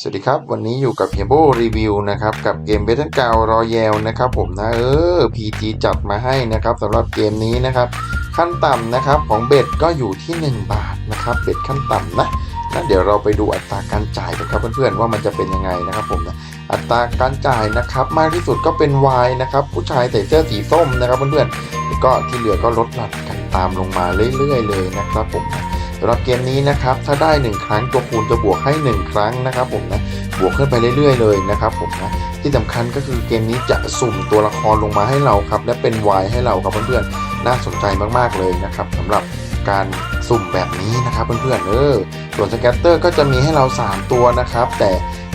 สวัสดีครับ วันนี้อยู่กับเฮียโบรีวิวนะครับ กับเกมเบทเทิลกาวรอยัลนะครับผมนะเออ PG จัดมาให้นะครับสำหรับเกมนี้นะครับ ขั้นต่ำนะครับของเบ็ดก็อยู่ที่ 1 บาทนะครับเบ็ดขั้นต่ำนะนะเดี๋ยวเราไปดูอัตราการจ่ายกันครับเพื่อนๆว่ามันจะเป็นยังไงนะครับผมนะอัตราการจ่ายนะครับมากที่สุดก็เป็น Y นะครับผู้ชายใส่เสื้อสีส้มนะครับเพื่อนๆแล้วก็ที่เหลือก็ลดหลั่นกันตามลงมาเรื่อยๆเลยนะครับผมนะ สำหรับเกมนี้นะครับถ้าได้ 1 ครั้งตัวคูณจะบวกให้ 1 ครั้งนะครับผมนะบวกขึ้นไปเรื่อยๆ เลยนะครับผมนะที่สำคัญก็คือเกมนี้จะสุ่มตัวละครลงมาให้เราครับและเป็นวายให้เราครับเพื่อนๆน่าสนใจมากๆเลยนะครับสำหรับการสุ่มแบบนี้นะครับเพื่อนๆเออส่วนสแกตเตอร์ก็จะมีให้เรา 3 ตัวนะครับ แต่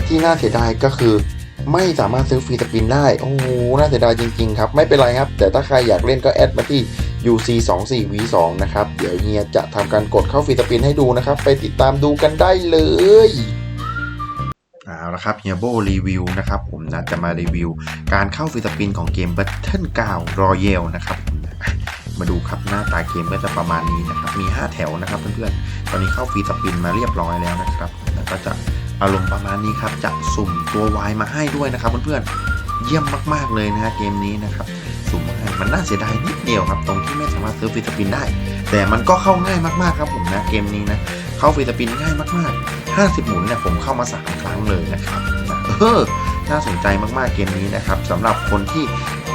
ที่น่าเสียดายก็คือไม่สามารถซื้อฟรีสปินได้ โอ้โหน่าเสียดายจริงๆครับ ไม่เป็นไรครับ แต่ถ้าใครอยากเล่นก็แอดมาที่ UC 2 4 V 2นะครับ เดี๋ยวเฮียจะทำการกดเข้าฟรีสปินให้ดูนะครับ ไปติดตามดูกันได้เลยเอาละครับเฮียโบรีวิวนะครับผมนะจะมารีวิว การเข้าฟรีสปินของเกม Battle 9 Royale นะครับมนะอะมาดูครับหน้าตาเกมก็จะประมาณนี้นะครับ มี 5 แถวนะครับเพื่อนๆ ตอนนี้เข้าฟรีสปินมาเรียบร้อยแล้วนะครับแล้วก็จะอารมณ์ประมาณนี้ครับ จะสุ่มตัววายมาให้ด้วยนะครับเพื่อนๆ เยี่ยมมากๆเลยนะฮะเกมนี้นะครับสุ่มมันน่าเสียดายนิดเดียวครับ ตรงที่ไม่สามารถซื้อฟรีสปินได้ แต่มันก็เข้าง่ายมากๆครับผมนะเกมนี้นะเข้าฟรีสปินง่ายมากๆ 50 หมุนเนี่ยผมเข้ามา3ครั้งเลยนะครับเออน่าสนใจมากๆเกมนี้นะครับสำหรับคนที่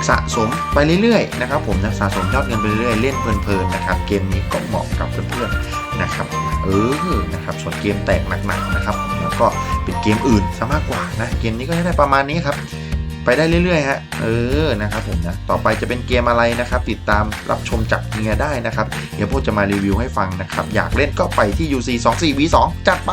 สะสมไปเรื่อยๆนะครับผมนะสะสมยอดเงินไปเรื่อยๆเล่นเพลินๆนะครับเกมนี้ก็เหมาะกับเพื่อนๆนะครับเออนะครับส่วนเกมแตกหนักๆนะครับแล้วก็เป็นเกมอื่นซะมากกว่านะเกมนี้ก็ได้ประมาณนี้ครับ ไปได้เรื่อยๆฮะเออนะครับผมนะต่อไปจะเป็นเกมอะไรนะครับ ติดตามรับชมจากเฮียได้นะครับ เดี๋ยวพวกจะมารีวิวให้ฟังนะครับ อยากเล่นก็ไปที่ UC 2 4 V 2 จัดไป